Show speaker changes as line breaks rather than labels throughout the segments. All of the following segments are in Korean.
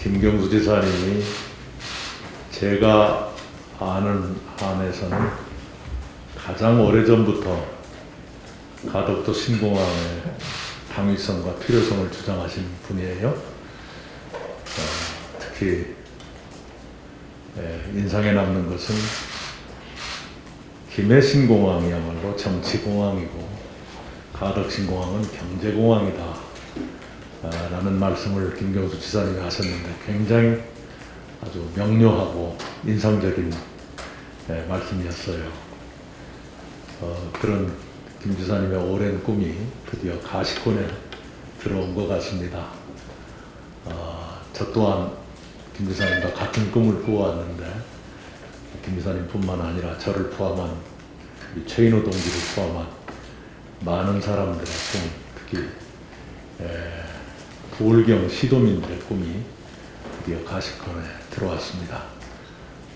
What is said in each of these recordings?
김경수 지사님이 제가 아는 한에서는 가장 오래전부터 가덕도 신공항의 당위성과 필요성을 주장하신 분이에요. 어, 특히 예, 인상에 남는 것은 김해 신공항이야말로 정치공항이고 가덕 신공항은 경제공항이다. 아, 라는 말씀을 김경수 지사님이 하셨는데 굉장히 아주 명료하고 인상적인 예, 말씀이었어요. 어, 그런 김 지사님의 오랜 꿈이 드디어 가시권에 들어온 것 같습니다. 어, 저 또한 김 지사님과 같은 꿈을 꾸어왔는데 김 지사님뿐만 아니라 저를 포함한 최인호 동지를 포함한 많은 사람들의 꿈, 특히 에, 부울경 시도민들의 꿈이 드디어 가시권에 들어왔습니다.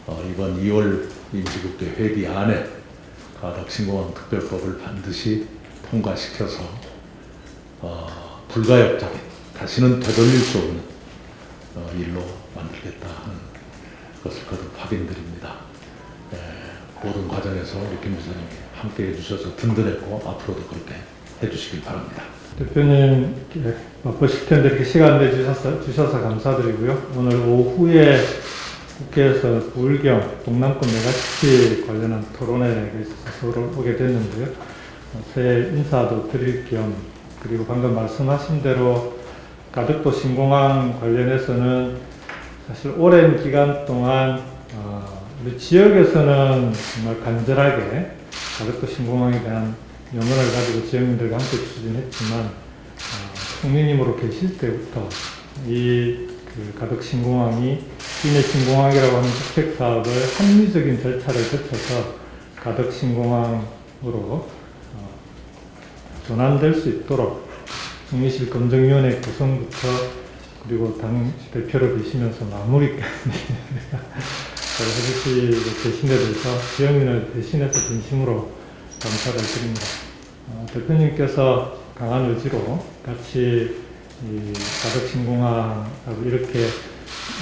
어, 이번 2월 임시국회 회기 안에 가덕 신공항 특별법을 반드시 통과시켜서 어, 불가역적인 다시는 되돌릴 수 없는 어, 일로 만들겠다 하는 것을 거듭 확인드립니다. 에, 모든 과정에서 우리 김 부사님이 함께 해주셔서 든든했고 앞으로도 그렇게 해주시길 바랍니다.
대표님 바쁘실 텐데 이렇게 시간 내주셔서 주셔서 감사드리고요. 오늘 오후에 국회에서 부울경 동남권 메가시티 관련한 토론회가 서울 오게 됐는데요. 어, 새해 인사도 드릴 겸 그리고 방금 말씀하신 대로 가덕도 신공항 관련해서는 사실 오랜 기간 동안 어, 우리 지역에서는 정말 간절하게 가덕도 신공항에 대한 염원을 가지고 지역민들과 함께 추진했지만 어, 총리님으로 계실 때부터 이 그 가덕 신공항이 시내 신공항이라고 하는 주택 사업을 합리적인 절차를 거쳐서 가덕 신공항으로 어, 전환될 수 있도록 총리실 검증위원회 구성부터 그리고 당 대표로 계시면서 마무리까지 잘 해주시고 계신 데 대해서 지역민을 대신해서 진심으로 감사를 드립니다. 어, 대표님께서 강한 의지로 같이 이 가덕 신공항을 이렇게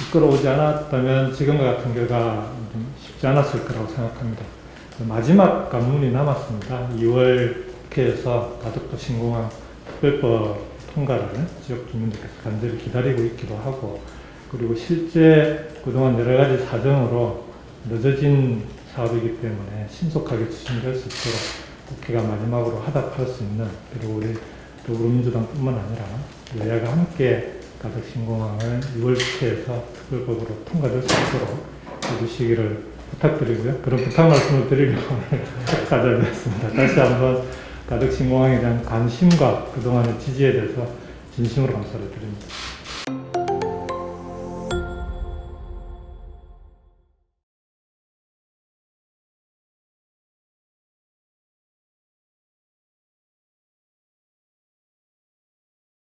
이끌어오지 않았다면 지금과 같은 결과 좀 쉽지 않았을 거라고 생각합니다. 마지막 관문이 남았습니다. 2월 국회에서 가덕도 신공항 특별법 통과를 지역 주민들께서 간절히 기다리고 있기도 하고 그리고 실제 그동안 여러 가지 사정으로 늦어진 사업이기 때문에 신속하게 추진될 수 있도록 국회가 마지막으로 하답할 수 있는 그리고 우리 더불어민주당뿐만 아니라 여야가 함께 가덕 신공항을 6월 국회에서 특별법으로 통과될 수 있도록 해주시기를 부탁드리고요. 그런 부탁 말씀을 드리려고 찾아뵙습니다. 다시 한번 가덕 신공항에 대한 관심과 그동안의 지지에 대해서 진심으로 감사를 드립니다.